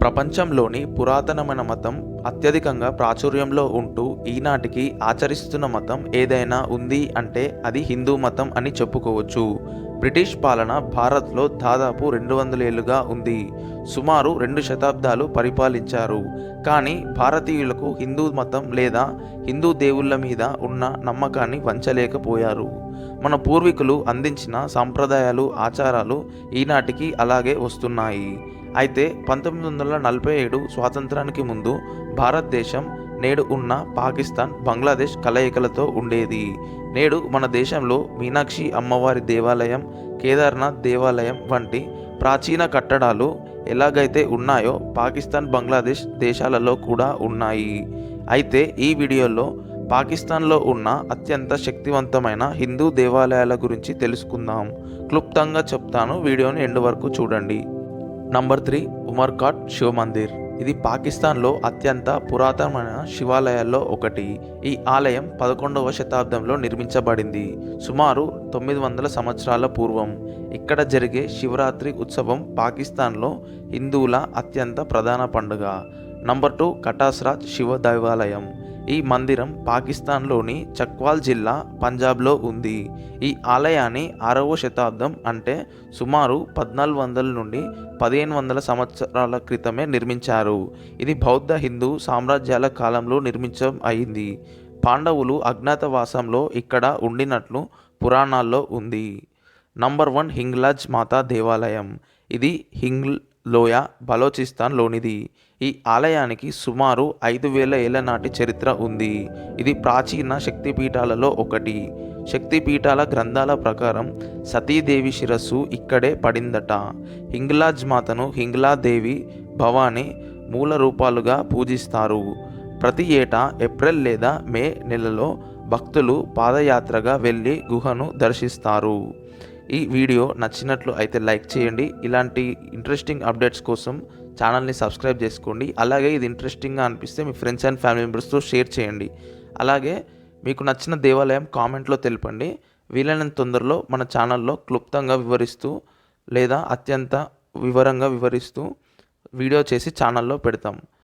ప్రపంచంలోని పురాతనమైన మతం అత్యధికంగా ప్రాచుర్యంలో ఉంటూ ఈనాటికి ఆచరిస్తున్న మతం ఏదైనా ఉంది అంటే అది హిందూ మతం అని చెప్పుకోవచ్చు. బ్రిటిష్ పాలన భారత్లో దాదాపు రెండు వందల ఏళ్ళుగా ఉంది. సుమారు రెండు శతాబ్దాలు పరిపాలించారు. కానీ భారతీయులకు హిందూ మతం లేదా హిందూ దేవుళ్ళ మీద ఉన్న నమ్మకాన్ని వంచలేకపోయారు. మన పూర్వీకులు అందించిన సాంప్రదాయాలు ఆచారాలు ఈనాటికి అలాగే వస్తున్నాయి. అయితే పంతొమ్మిది వందల నలభై ఏడు స్వాతంత్రానికి ముందు భారతదేశం నేడు ఉన్న పాకిస్తాన్ బంగ్లాదేశ్ కలయికలతో ఉండేది. నేడు మన దేశంలో మీనాక్షి అమ్మవారి దేవాలయం కేదార్నాథ్ దేవాలయం వంటి ప్రాచీన కట్టడాలు ఎలాగైతే ఉన్నాయో పాకిస్తాన్ బంగ్లాదేశ్ దేశాలలో కూడా ఉన్నాయి. అయితే ఈ వీడియోలో పాకిస్తాన్లో ఉన్న అత్యంత శక్తివంతమైన హిందూ దేవాలయాల గురించి తెలుసుకుందాం. క్లుప్తంగా చెప్తాను. వీడియోని ఎండు వరకు చూడండి. Number three Umarkot Shiv Mandir. ఇది పాకిస్తాన్లో అత్యంత పురాతనమైన శివాలయాల్లో ఒకటి. ఈ ఆలయం పదకొండవ శతాబ్దంలో నిర్మించబడింది. సుమారు తొమ్మిది వందల సంవత్సరాల పూర్వం. ఇక్కడ జరిగే శివరాత్రి ఉత్సవం పాకిస్తాన్లో హిందువుల అత్యంత ప్రధాన పండుగ. నంబర్ టూ కటాస్రాజ్ శివ దేవాలయం. ఈ మందిరం పాకిస్తాన్లోని చక్వాల్ జిల్లా పంజాబ్లో ఉంది. ఈ ఆలయాన్ని ఆరవ శతాబ్దం అంటే సుమారు పద్నాలుగు వందల నుండి పదిహేను వందల సంవత్సరాల క్రితమే నిర్మించారు. ఇది బౌద్ధ హిందూ సామ్రాజ్యాల కాలంలో నిర్మించడం అయింది. పాండవులు అజ్ఞాతవాసంలో ఇక్కడ ఉండినట్లు పురాణాల్లో ఉంది. నంబర్ వన్ హింగ్లాజ్ మాతా దేవాలయం. ఇది హింగ్ లోయ బలోచిస్తాన్లోనిది ఈ ఆలయానికి సుమారు ఐదు వేల ఏళ్ళ నాటి చరిత్ర ఉంది. ఇది ప్రాచీన శక్తిపీఠాలలో ఒకటి. శక్తిపీఠాల గ్రంథాల ప్రకారం సతీదేవి శిరస్సు ఇక్కడే పడిందట. హింగ్లాజ్ మాతను హింగ్లాదేవి భవాని మూల రూపాలుగా పూజిస్తారు. ప్రతి ఏటా ఏప్రిల్ లేదా మే నెలలో భక్తులు పాదయాత్రగా వెళ్ళి గుహను దర్శిస్తారు. ఈ వీడియో నచ్చినట్లు అయితే లైక్ చేయండి. ఇలాంటి ఇంట్రెస్టింగ్ అప్డేట్స్ కోసం ఛానల్ని సబ్స్క్రైబ్ చేసుకోండి. అలాగే ఇది ఇంట్రెస్టింగ్గా అనిపిస్తే మీ ఫ్రెండ్స్ అండ్ ఫ్యామిలీ మెంబర్స్తో షేర్ చేయండి. అలాగే మీకు నచ్చిన దేవాలయం కామెంట్లో తెలపండి. వీలైనంత తొందరలో మన ఛానల్లో క్లుప్తంగా వివరిస్తూ లేదా అత్యంత వివరంగా వివరిస్తూ వీడియో చేసి ఛానల్లో పెడతాం.